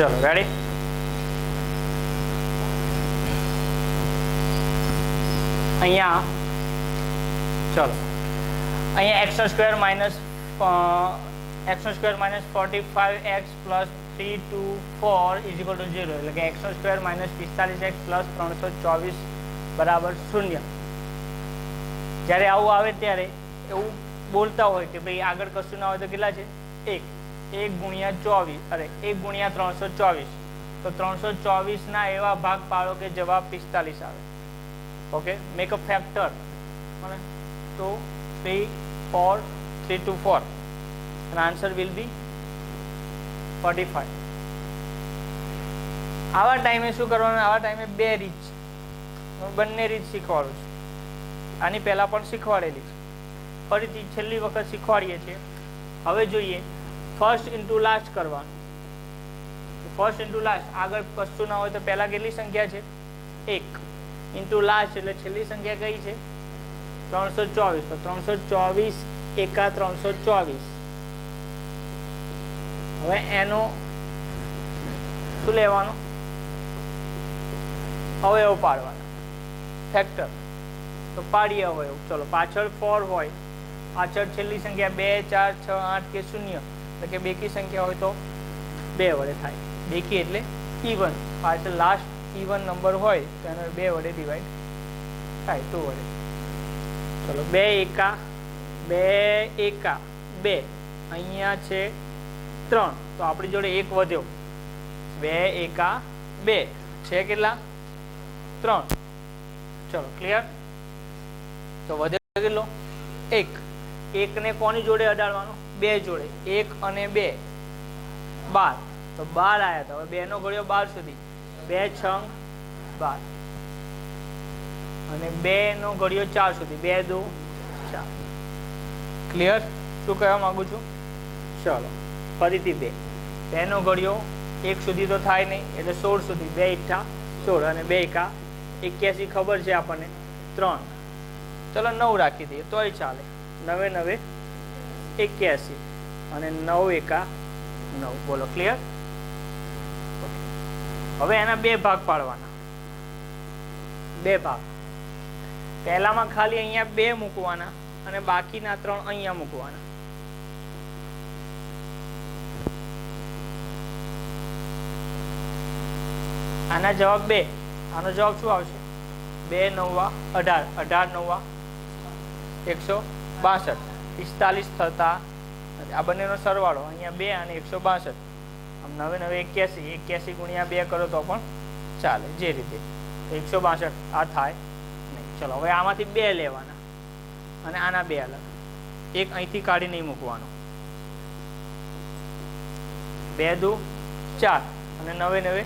ચલો રેડી અહીંયા. ચલો. અહીંયા X square minus X square minus forty five X plus three two four is equal to zero એટલે કે એક્સ સ્ક્વેર માઇનસ પિસ્તાલીસ એક્સ પ્લસ ત્રણસો ચોવીસ બરાબર શૂન્ય. જ્યારે આવું આવે ત્યારે એવું બોલતા હોય કે ભાઈ આગળ કશું ના હોય તો કેટલા છે? એક. એક ગુણ્યા ચોવીસ, અરે, એક ગુણ્યા ત્રણસો ચોવીસ. તો ત્રણસો ચોવીસના એવા ભાગ પાડો કે જવાબ પિસ્તાલીસ આવે. Okay make a factor two three four three two four answer will be forty five આવા ટાઈમે શું કરવાનું? આવા ટાઈમે બે રીત છે. હું બંને રીત શીખવાડું છું. આની પહેલાં પણ શીખવાડેલી છે. ફરીથી છેલ્લી વખત શીખવાડીએ છીએ. હવે જોઈએ ફર્સ્ટ ઇન્ટુ લાસ્ટ કરવાનું ફર્સ્ટ ઇન્ટુ લાસ્ટ આગળ કશું ના હોય તો પહેલાં કેટલી સંખ્યા છે? એક. ઇન્ટુ લાસ્ટ એટલે છેલ્લી સંખ્યા કઈ છે? ત્રણસો ચોવીસ. તો ત્રણસો ચોવીસ એકા ત્રણસો ચોવીસ. હવે એનો શું લેવાનું? અવયવ પાડવાનો ફેક્ટર તો પાડીએ અવયવ ચલો, પાછળ ફોર હોય. પાછળ છેલ્લી સંખ્યા બે, ચાર, છ, આઠ કે શૂન્ય? એટલે કે બેકી સંખ્યા હોય તો બે વડે થાય. બેકી એટલે ઇવન પાછળ લાસ્ટ ઇવન નંબર હોય, તો એને બે વડે ડિવાઈડ થાય ટુ વડે. ચલો, બે એકા બે એકા, બે. અહીંયા છે ત્રણ. તો આપણી જોડે એક વધ્યો. બે એકા, બે. છે કેટલા? ત્રણ. ચલો ક્લિયર તો વધ્યો કેટલો? એક. એકને કોની જોડે અડાડવાનો? બે જોડે. એક અને બે. બાર. તો બાર આવ્યા હતા. હવે બેનો ગળ્યો બાર સુધી. બે છંગ બાર. અને બે નો ઘડિયો ચાર સુધી. બે, દો, ચાર. ક્લિયર શું કહેવા માંગુ છું? ચલો. ફરીથી બે. બેનો ઘડિયો એક સુધી તો થાય નહીં. એટલે સોળ સુધી. બે એકઠા, સોળ અને બે એકા. એક્યાસી ખબર છે આપણને. ત્રણ. ચલો નવ રાખી દઈએ. તોય ચાલે. નવે નવે એક્યાસી અને નવ એકા નવ. બોલો ક્લિયર હવે એના બે ભાગ પાડવાના. બે ભાગ. પહેલામાં ખાલી અહીંયા બે મૂકવાના અને બાકીના ત્રણ અહીંયા મૂકવાના. આના જવાબ બે. આનો જવાબ શું આવશે? બે નવા અઢાર. અઢાર નવા. એકસો બાસઠ. પિસ્તાલીસ થતા આ બંનેનો સરવાળો અહીંયા બે અને એકસો બાસઠ. આમ નવે નવે એક્યાસી. એક્યાસી ગુણ્યા બે કરો તો પણ ચાલે જે રીતે. એકસો બાસઠ આ થાય. નહીં ચલો, હવે આમાંથી બે લેવાના. અને આના બે અલગ. એક અહીંથી કાઢી નહીં મૂકવાનો. બે દુ ચાર અને નવે નવે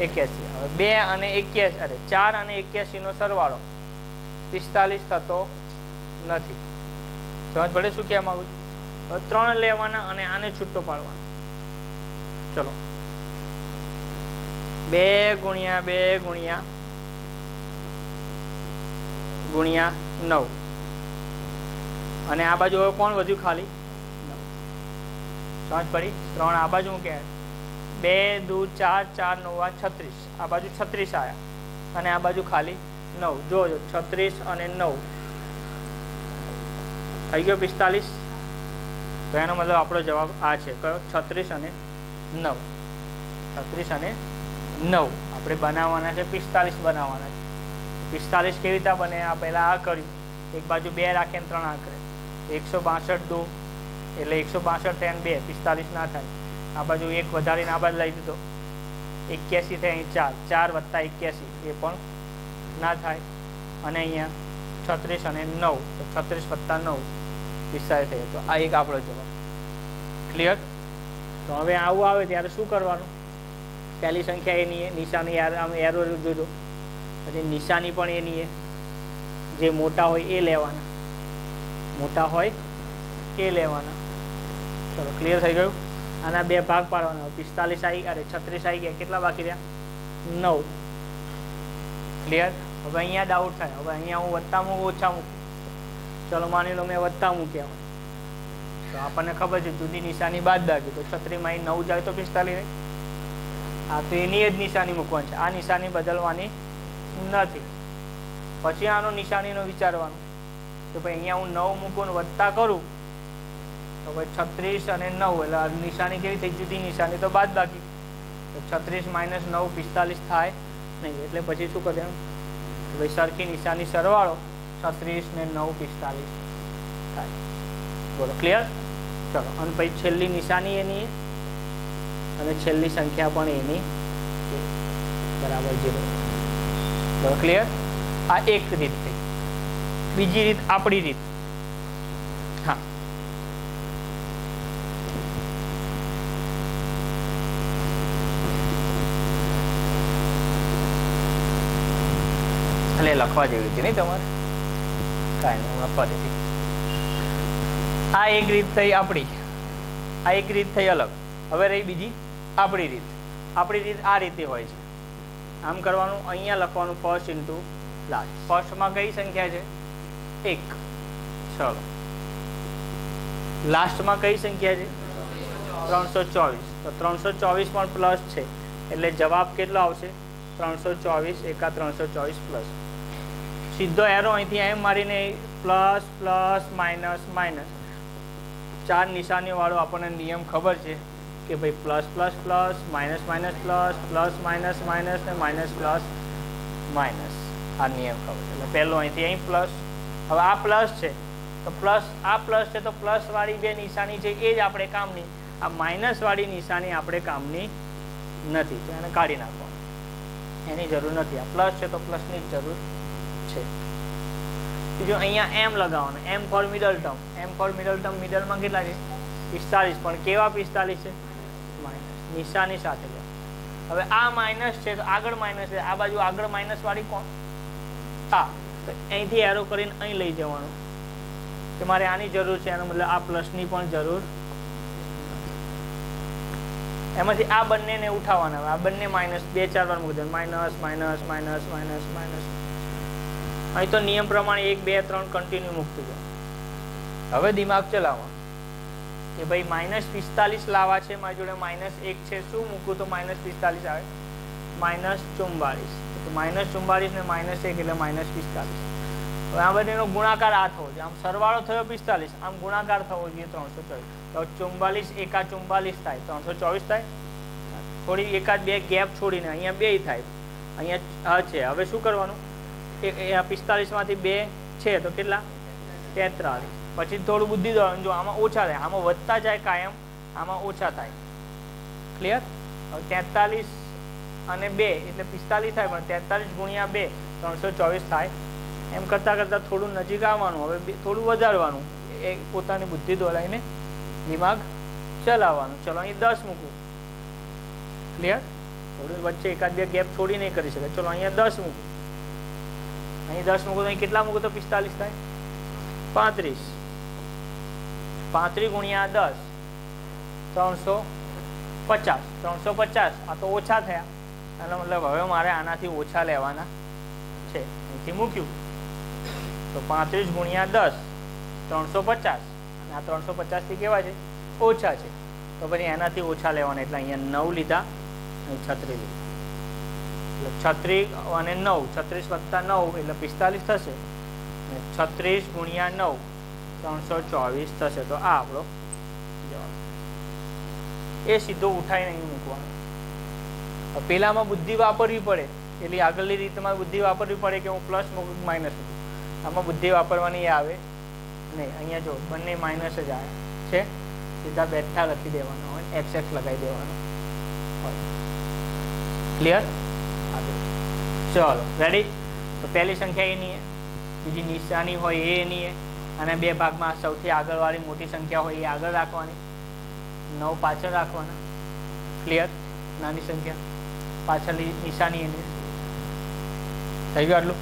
એક્યાસી. હવે બે અને એક્યાસી, અરે ચાર અને એક્યાસીનો સરવાળો પિસ્તાલીસ થતો નથી. સમજ પડે શું કહેવા માંગુ ત્રણ લેવાના અને આને છૂટો પાડવાનો. ચલો. બે ગુણ્યા બે ગુણ્યા ગુણ્યા નવ. અને આ બાજુ હવે કોણ વધ્યું ખાલી? સમજ પડી. ત્રણ આ બાજુ હું કે બે, દુ, ચાર ચાર, નવ છત્રીસ. આ બાજુ છત્રીસ આવ્યા અને આ બાજુ ખાલી નવ. જોજો, છત્રીસ અને નવ. થઈ ગયો પિસ્તાલીસ. તો એનો મતલબ આપણો જવાબ આ છે. કયો? છત્રીસ અને નવ. છત્રીસ અને નવ. આપણે બનાવવાના છે, પિસ્તાલીસ બનાવવાના છે. પિસ્તાલીસ કેવી રીતે બને? આ પહેલાં આ કર્યું. એક બાજુ બે રાખે ને ત્રણ આ કરે એકસો બાસઠ દો. એટલે એકસો બાસઠ ટેન બે. પિસ્તાલીસ ના થાય. આ બાજુ એક વધારીને આ બાજુ લઈ દીધો એક્યાસી થાય અહીં ચાર. ચાર વત્તા એક્યાસી. એ પણ ના થાય. અને અહીંયા છત્રીસ અને નવ. તો છત્રીસ વત્તા નવ. પિસ્તાલીસ થઈ તો આ એક આપણો જવાબ. ક્લિયર તો હવે આવું આવે ત્યારે શું કરવાનું? પહેલી સંખ્યા એની એ નિશાની આમ એરો જોજો. પછી નિશાની પણ એની એ. જે મોટા હોય એ લેવાના. મોટા હોય એ લેવાના. ચલો ક્લિયર થઈ ગયું? આના બે ભાગ પાડવાના પિસ્તાલીસ આવી અરે છત્રીસ આવી ગયા. કેટલા બાકી રહ્યા? નવ. ક્લિયર હવે અહીંયા ડાઉટ થાય. હવે અહીંયા હું વત્તામાં ઓછા મૂકું? ચલો માની લો મેં વત્તા મૂક્યા હોય. તો આપણને ખબર છે જુદી નિશાની બાદ દાગી. તો છત્રીમાં અહીં નવ જાય તો પિસ્તાલીસ રહે. આ તો એની જ નિશાની મૂકવાની છે. આ નિશાની બદલવાની નથી. પછી આનો નિશાનીનો વિચારવાનો. કે ભાઈ અહીંયા હું નવ મૂકું ને વત્તા કરું, તો ભાઈ છત્રીસ અને નવ, એટલે નિશાની કેવી થઈ જુદી નિશાની. તો બાદ બાકી તો છત્રીસ માઇનસ નવ પિસ્તાલીસ થાય નહીં. એટલે પછી શું કરે ભાઈ સરખી નિશાની સરવાળો. છત્રીસ ને નવ પિસ્તાલીસ થાય. બોલો ક્લિયર ચલો, અને પછી છેલ્લી નિશાની એની અને છેલ્લી સંખ્યા પણ એની બરાબર, જીરો. બરાબર ક્લિયર આ એક રીત થઈ. બીજી રીત આપણી રીત. હા. એટલે લખવા જેવી હતી નહીં તમારે? આ એક રીત થઈ આપણી. આ એક રીત થઈ અલગ. હવે રહી બીજી આપણી રીત. આપણી રીત આ રીતે હોય છે. આમ કરવાનું, અહીંયા લખવાનું ફર્સ્ટ ઇન્ટુ લાસ્ટ ફર્સ્ટમાં કઈ સંખ્યા છે? એક. ચલો લાસ્ટમાં કઈ સંખ્યા છે? ત્રણસો ચોવીસ. તો ત્રણસો ચોવીસ પણ પ્લસ છે. એટલે જવાબ કેટલો આવશે? ત્રણસો ચોવીસ એકા ત્રણસો ચોવીસ પ્લસ સીધો એરો અહીંથી એમ મારીને પ્લસ પ્લસ માઇનસ માઇનસ ચાર નિશાનીવાળો આપણને નિયમ ખબર છે કે ભાઈ plus plus plus minus minus plus plus minus minus ને માઇનસ પ્લસ માઇનસ આ નિયમ ખબર છે. એટલે પહેલું અહીંથી અહીં પ્લસ હવે આ પ્લસ છે. તો પ્લસ આ પ્લસ છે તો પ્લસવાળી જે નિશાની છે એ જ આપણે કામની. આ માઇનસવાળી નિશાની આપણે કામની નથી. એને કાઢી નાખવાની. એની જરૂર નથી. આ પ્લસ છે તો પ્લસની જ જરૂર છે. જો અહીંયા એમ લગાવવાનું M for middle term M for middle term મિડલમાં કેટલા છે? પિસ્તાલીસ પણ કેવા પિસ્તાલીસ છે? નિશાની સાથે હવે આ માઇનસ છે, તો આગળ માઇનસ છે. આ બાજુ આગળ માઇનસ વાળી કોણ? હા, તો અહીંથી એરો કરીને અહીં લઈ જવાનું. કે મારે આની જરૂર છે, એનો મતલબ આ પ્લસની પણ જરૂર. એમાંથી આ બંનેને ઉઠાવવાના. આ બંને માઇનસ બે, ચાર વાર મૂકી minus minus minus minus minus અહીં તો નિયમ પ્રમાણે એક, બે, ત્રણ કન્ટિન્યુ મૂકતું જાય હવે દિમાગ ચલાવવાનું કે ભાઈ માઇનસ પિસ્તાલીસ લાવવા છે, મારી જોડે માઇનસ એક છે, શું મૂકું? તો માઇનસ પિસ્તાલીસ આવે. માઇનસ ચુમ્બાળીસ માઇનસ ચુમ્બાળીસ ને માઇનસ એક એટલે માઇનસ પિસ્તાલીસ. હવે આ બંનેનો ગુણાકાર આ થવો જોઈએ. આમ સરવાળો થયો પિસ્તાલીસ, આમ ગુણાકાર થવો જોઈએ ત્રણસો ચોવીસ. તો ચુમ્બાલીસ એકા ચુમ્બાલીસ થાય, ત્રણસો ચોવીસ થાય. થોડી એકાદ બે ગેપ છોડીને અહીંયા બે થાય. અહીંયા છે. હવે શું કરવાનું? પિસ્તાલીસમાંથી બે છે તો કેટલા? તેત્રાલીસ પછી થોડું બુદ્ધિ દોડવાનું જો આમાં ઓછા થાય, આમાં વધતા જાય કાયમ, આમાં ઓછા થાય. ક્લિયર તેતાલીસ અને બે, એટલે પિસ્તાલીસ થાય, પણ તેતાલીસ ગુણ્યા બે, ત્રણસો ચોવીસ થાય. એમ કરતાં કરતાં થોડું નજીક આવવાનું, હવે થોડું વધારવાનું. એ પોતાની બુદ્ધિ દોડાઈને દિમાગ ચલાવવાનું. ચલો, અહીં દસ મૂકું. ક્લિયર થોડું વચ્ચે એકાદ બે ગેપ છોડી નહીં કરી શકે ચલો, અહીંયા દસ મૂકું. અહીં દસ મૂકો અહીં કેટલા મૂકો તો પિસ્તાલીસ થાય? પાંત્રીસ. પાંત્રીસ ગુણ્યા દસ, ત્રણસો પચાસ. ત્રણસો પચાસ. આ તો ઓછા થયા. એનો મતલબ હવે મારે આનાથી ઓછા લેવાના છે. અહીંથી મૂક્યું. તો પાંત્રીસ ગુણ્યા દસ, ત્રણસો પચાસ. અને આ ત્રણસો પચાસથી કેવા છે? ઓછા છે. તો પછી એનાથી ઓછા લેવાના. એટલે અહીંયા નવ લીધા અને છત્રીસ લીધા. એટલે છત્રીસ અને નવ, છત્રીસ વત્તા નવ એટલે પિસ્તાલીસ થશે. છત્રીસ ગુણ્યા નવ, ત્રણસો ચોવીસ થશે. તો આ આપણો જવાબ. એ સીધો ઉઠાઈને અહીં મૂકવાનો. પેલામાં બુદ્ધિ વાપરવી પડે. એટલે આગળની રીતમાં બુદ્ધિ વાપરવી પડે કે હું પ્લસ મૂકું માઇનસ મૂકું? આમાં બુદ્ધિ વાપરવાની આવે. નહીં અહીંયા જો બંને માઇનસ જ આવે. છે? સીધા બેઠા લખી દેવાનો હોય. એક્સ એક્સ લગાવી દેવાનો ક્લિયર ચલો રેડી તો પહેલી સંખ્યા એની બીજી નિશાની હોય એ એની અને બે ભાગમાં સૌથી આગળવાળી મોટી સંખ્યા હોય એ આગળ રાખવાની. નવ પાછળ રાખવાના. ક્લિયર નાની સંખ્યા. પાછળની નિશાની એની થઈ ગયું આટલું?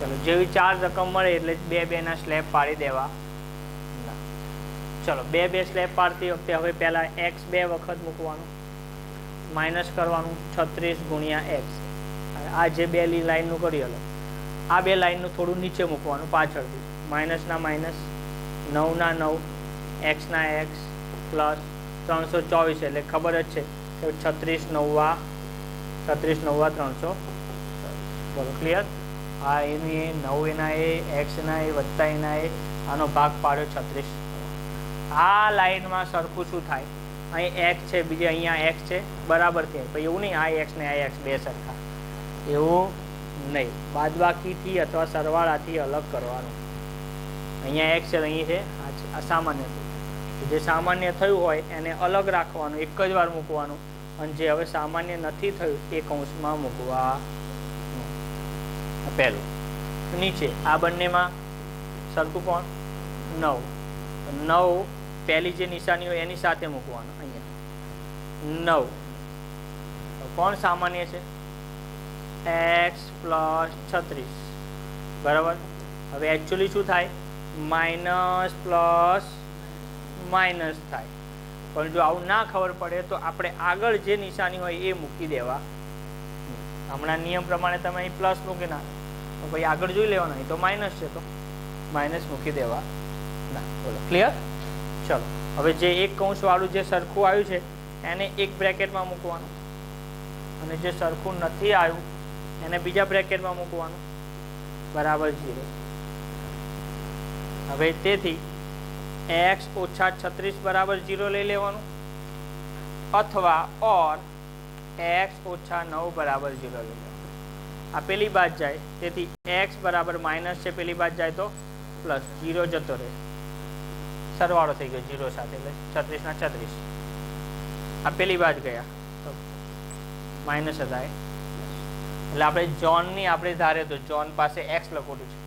ચલો, જેવી ચાર રકમ મળે એટલે બે બેના સ્લેબ પાડી દેવા. ચલો, બે બે સ્લેબ પાડતી વખતે હવે પહેલાં એક્સ બે વખત મૂકવાનું. માઇનસ કરવાનું છત્રીસ ગુણ્યા એક્સ આ જે બે લાઇનનું કરી હલો આ બે લાઈનનું થોડું નીચે મૂકવાનું પાછળથી. માઇનસના માઇનસ નવના નવ એક્સના એક્સ, પ્લસ ત્રણસો ચોવીસ એટલે ખબર જ છે કે છત્રીસ નવ્વા છત્રીસ નવ્વા ત્રણસો. બોલો ક્લિયર આ એની એ, નવ એના એ, એક્સ એના એ, વત્તા એના એ, આનો ભાગ પાડ્યો છત્રીસ. આ લાઈનમાં સરખું શું થાય? અહીં એક્સ છે, બીજે અહીંયા એક્સ છે, બરાબર છે. પણ એવું નહીં, આ એક્સ ને આ એક્સ બે સરખા. એવું નહીં. બાદબાકીથી અથવા સરવાળાથી અલગ કરવાનું. અહીંયા એક છે અહીં છે. આ સામાન્ય જે સામાન્ય થયું હોય, એને અલગ રાખવાનું, એક જ વાર મૂકવાનું. અને જે હવે સામાન્ય નથી થયું એ કૌંસમાં મૂકવા. પહેલું. નીચે, આ બંનેમાં સરખું કોણ? નવ. નવ પહેલી જે નિશાની હોય, એની સાથે મૂકવાનું, અહીંયા. નવ. કોણ સામાન્ય છે? એક્સ પ્લસ છત્રીસ. બરાબર? હવે એકચ્યુઅલી શું થાય? માઇનસ પ્લસ માઇનસ થાય. પણ જો આવું ના ખબર પડે તો આપણે આગળ જે નિશાની હોય એ મૂકી દેવા. હમણાં નિયમ પ્રમાણે તમે અહીં પ્લસ મૂકી ના તો ભાઈ આગળ જોઈ લેવાનું. અહીં તો માઇનસ છે તો. માઇનસ મૂકી દેવા. ના, બોલો. ક્લિયર ચલો. હવે જે એક કૌંસવાળું જે સરખું આવ્યું છે, એને એક બ્રેકેટમાં મૂકવાનું. અને જે સરખું નથી આવ્યું એને બીજા બ્રેકેટમાં મૂકવાનું. બરાબર જીરો હવે તેથી એક્સ ઓછા છત્રીસ બરાબર જીરો લઈ લેવાનું. અથવા ઓર એક્સ ઓછા નવ બરાબર જીરો લઈ લેવાનું. આ પેલી બાદ જાય તેથી એક્સ બરાબર માઇનસ છે પેલી બાદ જાય તો પ્લસ જીરો જતો રહે. સરવાળો થઈ ગયો જીરો સાથે એટલે છત્રીસના છત્રીસ. આ પેલી બાદ ગયા. માઇનસ હતા એ. એટલે આપણે જોનની આપણે ધારે તો જોન પાસે એક્સ લખોટું છે.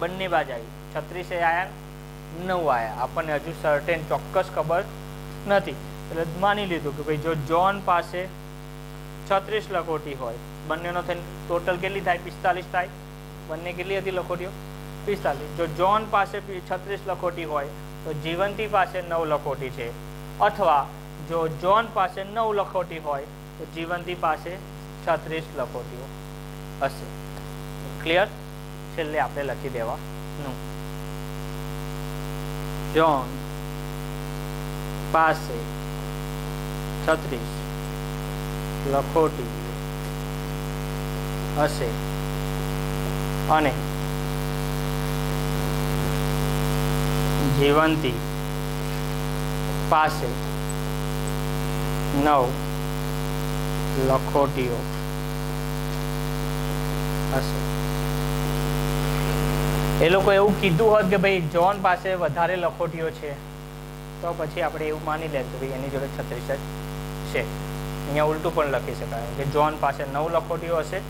બંને બાજુ આવી. છત્રીસે આયા, નવ આયા. આપણને હજુ સર્ટેન ચોક્કસ ખબર નથી. એટલે માની લીધું કે ભાઈ જો જોન પાસે છત્રીસ લખોટી હોય, બંનેનો થઈને ટોટલ કેટલી થાય? પિસ્તાલીસ થાય. બંને કેટલી હતી લખોટીઓ? પિસ્તાલીસ. જો જોન પાસે છત્રીસ લખોટી હોય, તો જીવંતી પાસે નવ લખોટી છે. અથવા જો જોન પાસે નવ લખોટી હોય, તો જીવંતી પાસે છત્રીસ લખોટીઓ. હશે. ક્લિયર છેલ્લે આપણે લખી દેવાનું. જોન પાસે છત્રીસ લખોટી હશે. અને જીવંતી પાસે નવ લખોટીઓ હશે. એ લોકો એવું કીધું હોત કે ભાઈ જોન પાસે વધારે લખોટીઓ છે, તો પછી આપણે એવું માની લેત કે ભાઈ એની જોડે છત્રીસ જ છે. અહીંયા ઉલટું પણ લખી શકાય કે જોન પાસે નવ લખોટીઓ હશે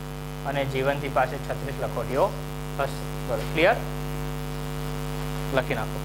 અને જીવનથી પાસે છત્રીસ લખોટીઓ હશે. બરાબર ક્લિયર લખી નાખો.